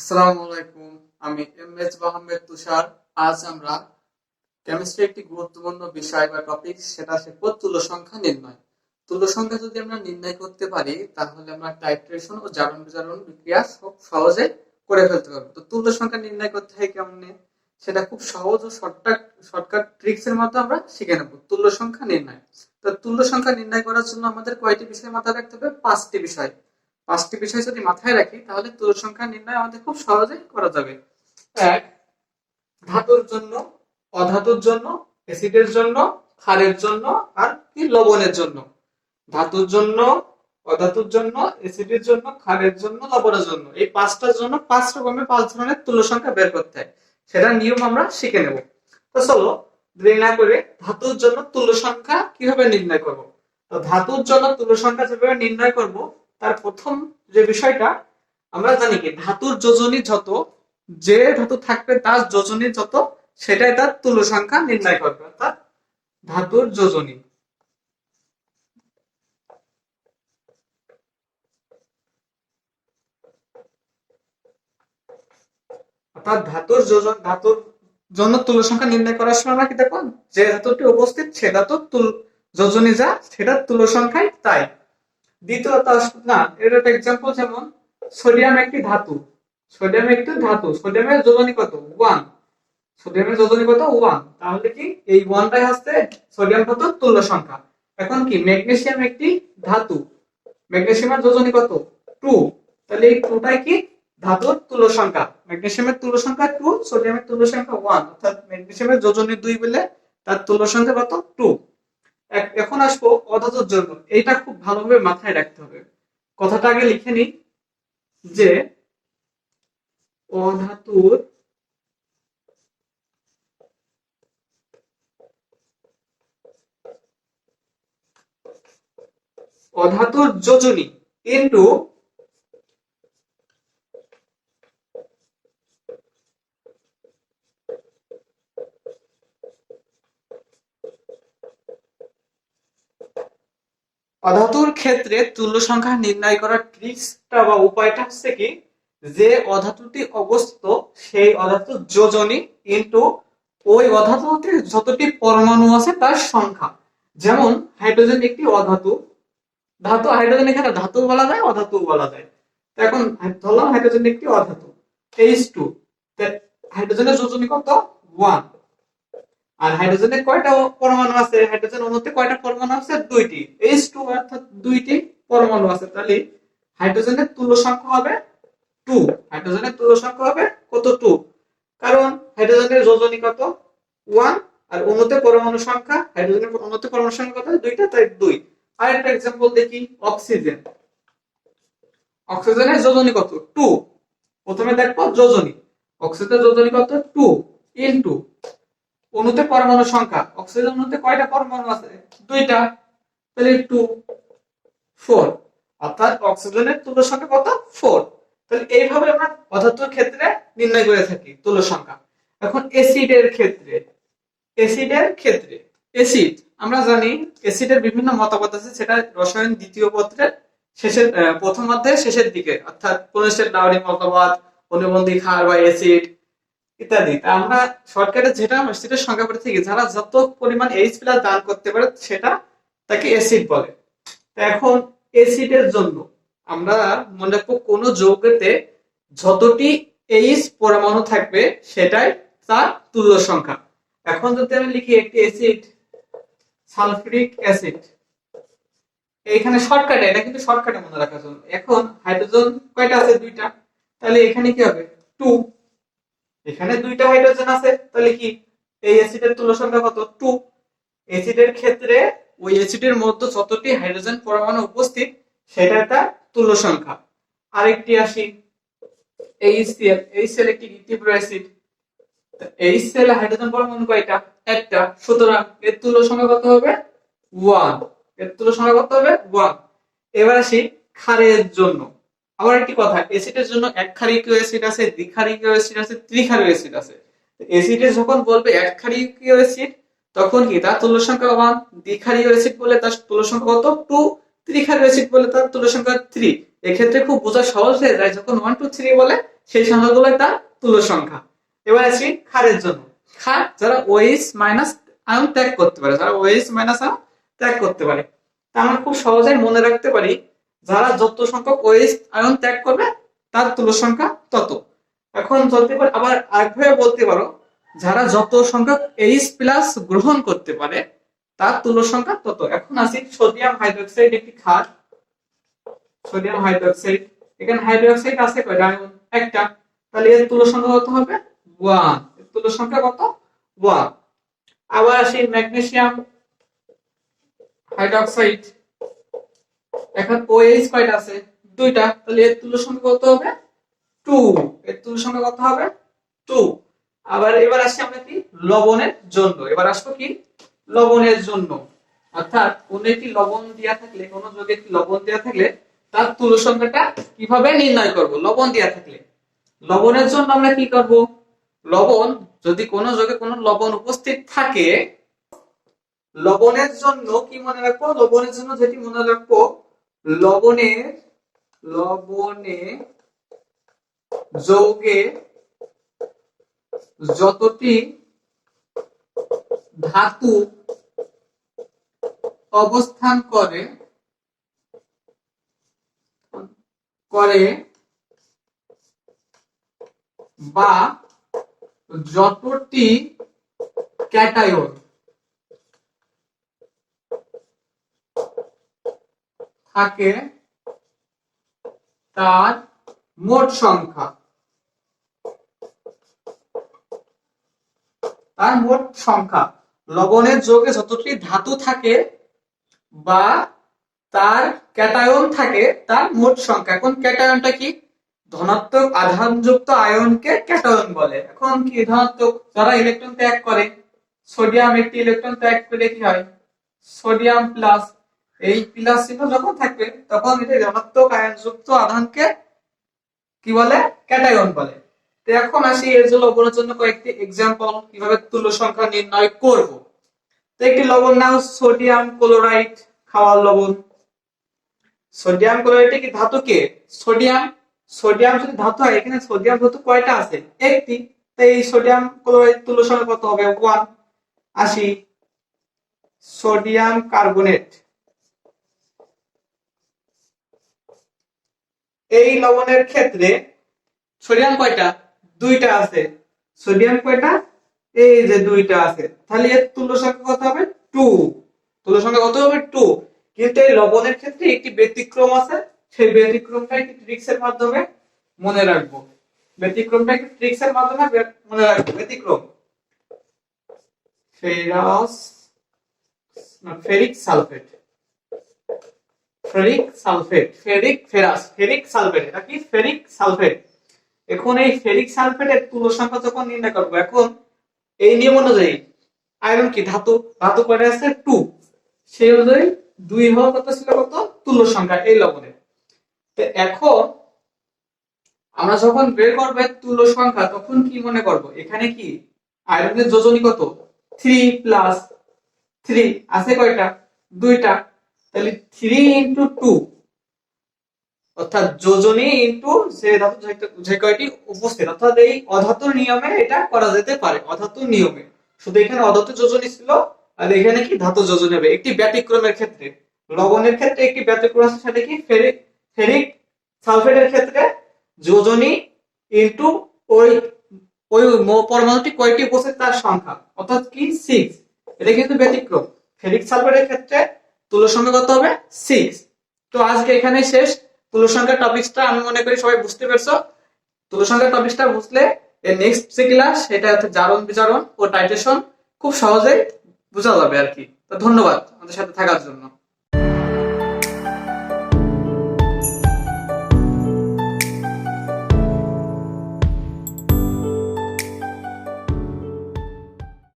আলাইকুম, আমি M S Ahmed তুষার। আজ আমরা কেমিস্ট্রি একটি গুরুত্বপূর্ণ বিষয় বা টপিক সেটা শিখব তুল্য সংখ্যা নির্ণয়। তুল্য সংখ্যা যদি আমরা নির্ণয় করতে পারি, তাহলে আমরা টাইট্রেশন ও জারণ বিজারণ বিক্রিয়া খুব সহজে করে ফেলতে পারব। তো তুল্য সংখ্যা নির্ণয় করতে হয় কেমনে? সেটা খুব সহজ ও শর্টকাট শর্টকাট ট্রিক্স এর মধ্যে আমরা শিখে নেব। তুল্য সংখ্যা নির্ণয়। তো তুল্য সংখ্যা নির্ণয় করার জন্য আমাদের কয়টি বিষয় মাথায় রাখতে হবে? পাঁচটি বিষয়। পাঁচটি বিষয় যদি মাথায় রাখি, তাহলে তুল্য সংখ্যা নির্ণয় আমাদের খুব সহজে করা যাবে। এক, ধাতুর জন্য, অধাতুর জন্য, অ্যাসিডের জন্য, ক্ষারের জন্য, আর কি লবণের জন্য? ধাতুর জন্য, অধাতুর জন্য, অ্যাসিডের জন্য, ক্ষারের জন্য, লবণের জন্য। এই পাঁচটার জন্য পাঁচ রকমের, পাঁচ ধরনের তুল্য সংখ্যা বের করতে হয়। সেটা নিয়ম আমরা শিখে নেব। তো চলো, দেরি না করে ধাতুর জন্য তুল্য সংখ্যা কীভাবে নির্ণয় করব? তো ধাতুর জন্য তুল্য সংখ্যা যেভাবে নির্ণয় করব তার প্রথম যে বিষয়টা, আমরা জানি কি, ধাতুর যোজনী যত, যে ধাতু থাকবে তার যোজনী যত, সেটাই তার তুল্য সংখ্যা নির্ণয় করবে, অর্থাৎ ধাতুর যোজনী। অর্থাৎ ধাতুর যোজন, ধাতুর জন্য তুল্য সংখ্যা নির্ণয় করার সময় আমরা কি দেখো, যে ধাতুটি উপস্থিত, সে ধাতুর তুল, যোজনী যা, সেটার তুল্য সংখ্যাই তাই। দ্বিতীয়ত না এর একটা এক্সাম্পল যেমন সোডিয়াম একটি ধাতু। সোডিয়াম একটি ধাতু। সোডিয়ামের যোজনী কত? ওয়ান সোডিয়ামের যোজনী কত? ওয়ান তাহলে কি? এই ওয়ানটাই হচ্ছে সোডিয়াম কত? তুল্য সংখ্যা। এখন কি? ম্যাগনেসিয়াম একটি ধাতু। ম্যাগনেসিয়ামের যোজনী কত? টু তাহলে এই টুটাই কি? ধাতুর তুল্য সংখ্যা। ম্যাগনেসিয়ামের তুল্য সংখ্যা টু সোডিয়ামের তুল্য সংখ্যা ওয়ান অর্থাৎ ম্যাগনেসিয়ামের যোজনী দুই বলে তার তুল্য সংখ্যা কত? টু এখন আসব অধাতুর জন্য। এইটা খুব ভালোভাবে মাথায় রাখতে হবে। কথাটা আগে লিখে নি যে অধাতুর অধাতুর যোজনী ইন্টু অধাতুর ক্ষেত্রে তুল্য সংখ্যা নির্ণয় করার ট্রিক্সটা বা উপায়টা হচ্ছে কি, যে অধাতুটি অবস্থিত, সেই অধাতুর যোজনী ইন্টু ওই অধাতুটির যতটি পরমাণু আছে তার সংখ্যা। যেমন হাইড্রোজেন একটি অধাতু। ধাতু হাইড্রোজেন এখানে ধাতু বলা যায় অধাতু বলা যায়। এখন ধরলাম হাইড্রোজেন একটি অধাতু এইচ টু হাইড্রোজেনের যোজনী কত? ওয়ান আর হাইড্রোজেনের কয়টা পরমাণু আছে? হাইড্রোজেন অণুতে কয়টা পরমাণু আছে? দুইটি। এইচ টু অর্থাৎ দুইটি পরমাণু আছে। তাহলে হাইড্রোজেনের তুল্য সংখ্যা হবে টু হাইড্রোজেনের তুল্য সংখ্যা হবে কত টু কারণ হাইড্রোজেনের যোজনী কত? ওয়ান আর অণুতে পরমাণু সংখ্যা হাইড্রোজেনের অণুতে পরমাণু সংখ্যা কত? দুইটা, তাই দুই। আর একটা এক্সাম্পল দেখি অক্সিজেন অক্সিজেনের যোজনী কত? টু প্রথমে দেখব যোজনী। অক্সিজেনের যোজনী কত? টু ইনটু অণুতে পরমাণু সংখ্যা। অক্সিজেন অণুতে কয়টা পরমাণু আছে? দুইটা। তাহলে টু ফোর অর্থাৎ অক্সিজেনের তুল্য সংখ্যা কত? ফোর তাহলে এইভাবে আমরা অধাতুর ক্ষেত্রে নির্ণয় করে থাকি তুল্য সংখ্যা। এখন এসিডের ক্ষেত্রে। এসিডের ক্ষেত্রে। এসিড আমরা জানি এসিডের বিভিন্ন মতামত আছে, সেটা রসায়ন দ্বিতীয় পত্রের শেষের প্রথম অধ্যায়ের শেষের দিকে। অর্থাৎ পুনশ্চের ডাউরি মতবাদ, অনুবন্ধী ক্ষার বা এসিড ইত্যাদি। আমরা শর্টকাটে যেটা সেটার সংখ্যা করে থাকি, যারা যত পরিমাণ এইচ প্লাস দান করতে পারে সেটা তাকে অ্যাসিড বলে। এখন অ্যাসিডের জন্য আমরা মনে রাখব কোনো যৌগেতে যতটি এইচ পরমাণু থাকবে সেটাই তার তুল্য সংখ্যা। এখন যদি আমি লিখি একটি অ্যাসিড সালফিউরিক অ্যাসিড এইখানে শর্টকাটে এটা কিন্তু শর্টকাটে মনে রাখার জন্য। এখন হাইড্রোজেন কয়টা আছে? দুইটা। তাহলে এখানে কি হবে? টু এখানে দুইটা হাইড্রোজেন আছে, তাহলে কি? এই অ্যাসিডের তুল্য সংখ্যা কত? টু অ্যাসিডের ক্ষেত্রে ওই অ্যাসিডের মধ্যে যতটি হাইড্রোজেন পরমাণু উপস্থিত সেটা তার তুল্য সংখ্যা। আরেকটি আসি। এইচসিএল এইচসিএল একটি তীব্র অ্যাসিড এইচসিএল হাইড্রোজেন পরমাণু কয়টা? একটা। সুতরাং এর তুল্য সংখ্যা কত হবে? ওয়ানের তুল্য সংখ্যা কত হবে? ওয়ান এবার আসি ক্ষারের জন্য। আবার একটি কথা অ্যাসিডের জন্য এক ক্ষারিকীয় অ্যাসিড আছে দ্বিক্ষারিকীয় অ্যাসিড আছে ত্রিক্ষারীয় অ্যাসিড আছে। অ্যাসিডে যখন বলবে এক ক্ষারিকীয় অ্যাসিড তখন কি তার তুল্য সংখ্যা ওয়ান দ্বিক্ষারীয় অ্যাসিড বলে তার তুল্য সংখ্যা কত? টু ত্রিক্ষারীয় অ্যাসিড বলে তার তুল্য সংখ্যা থ্রি এক্ষেত্রে খুব বোঝা সহজ হয়ে যায়, যখন ওয়ান টু থ্রি বলে, সেই সংখ্যাগুলো তার তুল্য সংখ্যা। এবার আসি ক্ষারের জন্য। ক্ষার যারা ওএইচ মাইনাস আয়ন ত্যাগ করতে পারে, যারা ওএইচ মাইনাস আয়ন ত্যাগ করতে পারে, তা আমরা খুব সহজেই মনে রাখতে পারি যারা যত সংখ্যক ওএইচ আয়ন ত্যাগ করবে, তার তুল্য সংখ্যা তত। এখন যদি পারে আবার আরেকভাবে বলতে পারো, যারা যত সংখ্যক এইচ প্লাস গ্রহণ করতে পারে, তার তুল্য সংখ্যা তত। এখন আসি সোডিয়াম হাইড্রোক্সাইড একটি খাদ সোডিয়াম হাইড্রোক্সাইড। এখানে হাইড্রোক্সাইড আছে কয়টা? আয়ন একটা। তাহলে এর তুল্য সংখ্যা কত হবে? ওয়ান। এর তুল্য সংখ্যা কত? ওয়ান। আবার আসি ম্যাগনেসিয়াম হাইড্রোক্সাইড। এখন ওএইচ কয়টা আছে, দুইটা। তাহলে এর তুল্য সংখ্যা কত হবে? টু এর তুল্য সংখ্যা কত হবে? টু আবার এবার আসি আমরা কি? লবণের জন্য। এবার আসব কি? লবণের জন্য। অর্থাৎ কোন একটি লবণ দেওয়া থাকলে, কোন যোগে একটি লবণ দেওয়া থাকলে, তার তুল্য সংখ্যাটা কীভাবে নির্ণয় করব? লবণ দেওয়া থাকলে। লবণের জন্য আমরা কি করব? লবণ, যদি কোন যোগে কোনো লবণ উপস্থিত থাকে লবণের জন্য কি মনে রাখব? লবণের জন্য যেটি মনে রাখব, লবণের, লবণে যৌগে যতটি ধাতু অবস্থান করে করে বা যতটি ক্যাটায়ন থাকে তার মোট সংখ্যা। তার মোট সংখ্যা। লবণের যোগে যতটি ধাতু থাকে বা তার ক্যাটায়ন থাকে, তার মোট সংখ্যা। এখন ক্যাটায়নটা কি? ধনাত্মক আধানযুক্ত আয়নকে ক্যাটায়ন বলে। এখন কি? ধনাত্মক যারা ইলেকট্রন ত্যাগ করে সোডিয়াম একটি ইলেকট্রন ত্যাগ করে কি হয়? সোডিয়াম প্লাস এই প্লাস চিহ্ন যখন থাকবে, তখন এটা ধনাত্মক আয়নযুক্ত আধানকে কি বলে? ক্যাটায়ন বলে। তো এখন আসি এর জন্য লবণের জন্য কয়েকটি এক্সাম্পল কীভাবে তুল্য সংখ্যা নির্ণয় করব। তো একটি লবণ নাও সোডিয়াম ক্লোরাইড খাওয়ার লবণ। সোডিয়াম ক্লোরাইড কি ধাতু কে? সোডিয়াম সোডিয়াম যদি ধাতু হয়, এখানে সোডিয়াম ধাতু কয়টা আছে? একটি। তো এই সোডিয়াম ক্লোরাইড তুল্য সংখ্যা কত হবে? ওয়ান আসি। সোডিয়াম কার্বনেট এই লবণের ক্ষেত্রে সোডিয়াম কয়টা? দুইটা আছে। সোডিয়াম কয়টা? এই যে দুইটা আছে। তাহলে এর তুল্য সংখ্যা কত হবে? টু। তুল্য সংখ্যা কত হবে? টু। কিন্তু এই লবণের ক্ষেত্রে একটি ব্যতিক্রম আছে। সেই ব্যতিক্রমটা একটি ট্রিক্সের মাধ্যমে মনে রাখব। ব্যতিক্রমটা একটি ট্রিক্সের মাধ্যমে মনে রাখব। ব্যতিক্রম। Ferrous ferric sulphate. Ferric sulphate, ferric ferrous, ferric sulphate, এটা কি? Ferric sulphate. এখন এই ফেরিক সালফেটের তুল্য সংখ্যা যখন নির্ণয় করব, এখন এই নিয়ম অনুযায়ী আয়রন কি? ধাতু ধাতু কয়টা আছে? টু। সেই অনুযায়ী দুই হওয়ার কথা ছিল কত? তুল্য সংখ্যা, এই লবণের তো এখন আমরা যখন বের করব তুল্য সংখ্যা, তখন কি মনে করব? এখানে কি? আয়রনের যোজনী কত? থ্রি প্লাস থ্রি আছে কয়টা? দুইটা। তাহলে থ্রি ইন্টু টু অর্থাৎ যোজনী ইন্টু যে ধাতু যে- কয়টি উপস্থিত, অর্থাৎ এই অধাতুর নিয়মে এটা করা যেতে পারে অধাতুর নিয়মে। শুধু এখানে অধাতু যোজনী ছিল, আর এখানে কি ধাতু যোজনী হবে? একটি ব্যতিক্রমের ক্ষেত্রে, লবণের ক্ষেত্রে একটি ব্যতিক্রম আছে, সেটা কি? ফেরিক ফেরিক সালফেটের ক্ষেত্রে যোজনী ইন্টু ওই ওই পরমাণুটি কয়টি উপস্থিত? তার সংখ্যা, অর্থাৎ কি? সিক্স এটা কিন্তু ব্যতিক্রম। ফেরিক সালফেটের ক্ষেত্রে তুল্য সংখ্যা কত হবে? সিক্স তো আজকে এখানে শেষ। তুল্য সংখ্যার টপিকসটা আমি মনে করি সবাই বুঝতে পেরেছ। তুল্য সংখ্যার টপিকসটা বুঝলে এর নেক্সট যে ক্লাস সেটা হচ্ছে জারণ বিজারণ ও টাইটেশন খুব সহজেই বোঝা যাবে আর কি। তো ধন্যবাদ আমাদের সাথে থাকার জন্য।